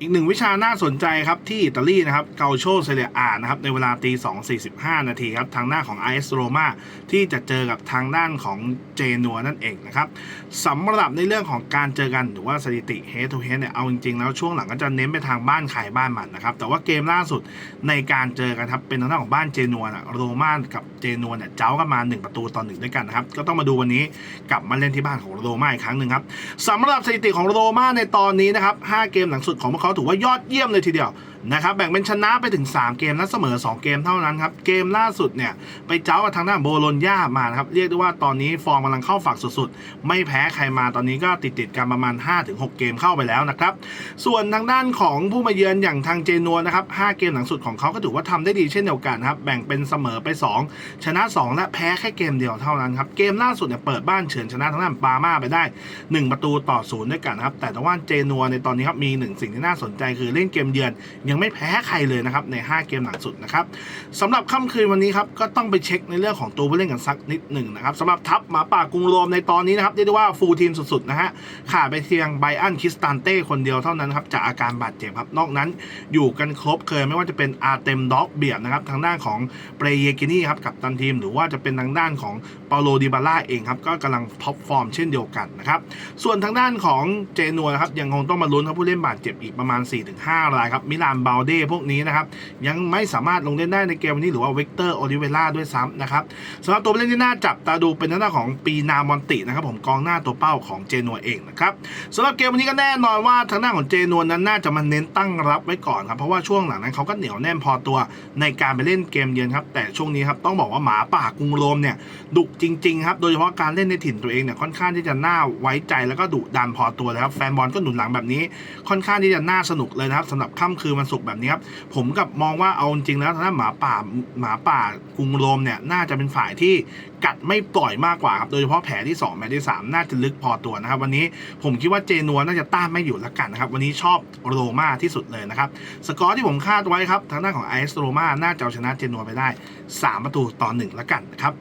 อีกหนึ่งวิชาน่าสนใจครับที่อิตาลีนะครับเกาโชเซเรียอานะครับในเวลาตี 2 45 นาทีครับทางหน้าของ AS Roma ที่จะเจอกับทางด้านของเจนัวนั่นเองนะครับสำหรับในเรื่องของการเจอกันหรือว่าสถิติ head to head เนี่ยเอาจริงๆแล้วช่วงหลังก็จะเน้นไปทางบ้านขายบ้านมันนะครับแต่ว่าเกมล่าสุดในการเจอกันครับเป็นทางด้านของบ้านเจนัวนะโรม่ากับเจนัวเนี่ยเจ้ากันมา 1 ประตูต่อหนึ่งด้วยกันนะครับก็ต้องมาดูวันนี้กลับมาเล่นที่บ้านของโรม่าอีกครั้งหนึ่งครับสำหรับสถิติของโรม่าในตอนนี้นะครับ5เกมหลังสุดของเขาถือว่ายอดเยี่ยมเลยทีเดียว นะครับแบ่งเป็นชนะไปถึง 3 เกมและเสมอ 2 เกมเท่านั้นครับ เกมล่าสุดเนี่ย ไปเจ้ากับทางด้านโบโลญญามานะครับ เรียกได้ว่าตอนนี้ฟอร์มกำลังเข้าฝักสุดๆ ไม่แพ้ใครมาตอนนี้ก็ติดติดกันประมาณ 5-6 เกมเข้าไปแล้วนะครับ ส่วนทางด้านของผู้มาเยือนอย่างทางเจนัวนะครับ5เกมหลังสุดของเขาก็ถือว่าทำได้ดีเช่นเดียวกันครับแบ่งเป็นเสมอไป 2 ชนะ 2 และแพ้แค่เกมเดียวเท่านั้นครับเกมล่าสุดเนี่ยเปิดบ้านเฉือนชนะทางด้านปามาไปได้ 1 ประตูต่อศูนย์ด้วยกันครับแต่ทางด้านเจนัวในตอนนี้ครับมีหนึ่งสิ่งที่น่าสนใจคือเล่นเกมเยือนยังไม่แพ้ใครเลยนะครับใน 5 เกมหลังสุดนะครับสำหรับค่ำคืนวันนี้ครับก็ต้องไปเช็คในเรื่องของตัวผู้เล่นกันสักนิดหนึ่งนะครับสำหรับทัพหมาป่ากรุงโรมในตอนนี้นะครับเรียกได้ว่าฟูลทีมสุดๆนะฮะขาดไปเพียงไบอันคิสตันเต้คนเดียวเท่านั้นครับจากอาการบาดเจ็บครับนอกนั้นอยู่กันครบเคยไม่ว่าจะเป็นอาร์เต็มด็อกเบียบนะครับทางด้านของเปรเยกินี่ครับกับตันทีม หรือว่าจะเป็นทางด้านของเปาโลดิบาล่าเองครับก็กำลังท็อปฟอร์มเช่นเดียวกันนะครับส่วนทางด้านของเจนัวครับยังคงต้องมาลุ้นครับผู้เล่นบาดเจ็บอีกประมาณ 4-5 รายครับมิลานบาลเดพวกนี้นะครับยังไม่สามารถลงเล่นได้ในเกมวันนี้หรือว่าเวกเตอร์โอลิเวล่าด้วยซ้ำนะครับสำหรับตัวผู้เล่นที่น่าจับตาดูเป็นทางด้าของปีนามอนตินะครับผมกองหน้าตัวเป้าของเจนัวเองนะครับสำหรับเกมวันนี้ก็แน่นอนว่าทางด้าของเจนัวนั้นน่าจะมาเน้นตั้งรับไว้ก่อนครับเพราะว่าช่วงหลังนั้นเขาก็เหนียวแน่นพอตัวในการไปเล่นเกมเยือนครับแต่ช่วงนี้ครับต้องบอกว่าหมาป่ากรุงโรมเนี่ยดุจริงๆครับโดยเฉพาะการเล่นในถิ่นตัวเองเนี่ยค่อนข้างที่จะน่าไว้ใจแล้วก็ดุดันพอตัวเลยครับแฟนบอลก็หนุนหลังแบบนี้ ค่อนข้างที่จะน่าสนุกเลยนะครับสำหรับค่ำคืนวันศุกร์แบบนี้ครับผมกับมองว่าเอาจริงแล้วทางด้านหมาป่าหมาป่ากรุงโรมเนี่ยน่าจะเป็นฝ่ายที่กัดไม่ปล่อยมากกว่าครับโดยเฉพาะแผลที่2แผลที่ 3 น่าจะลึกพอตัวนะครับ วันนี้ผมคิดว่าเจนัวน่าจะต้านไม่อยู่ละกันนะครับ วันนี้ชอบโรม่าที่สุดเลยนะครับ สกอร์ที่ผมคาดไว้ครับทางด้านของไอเอสโรม่าน่าจะเอาชนะเจนัวไปได้ 3 ประตูต่อ1ละกันนะครับ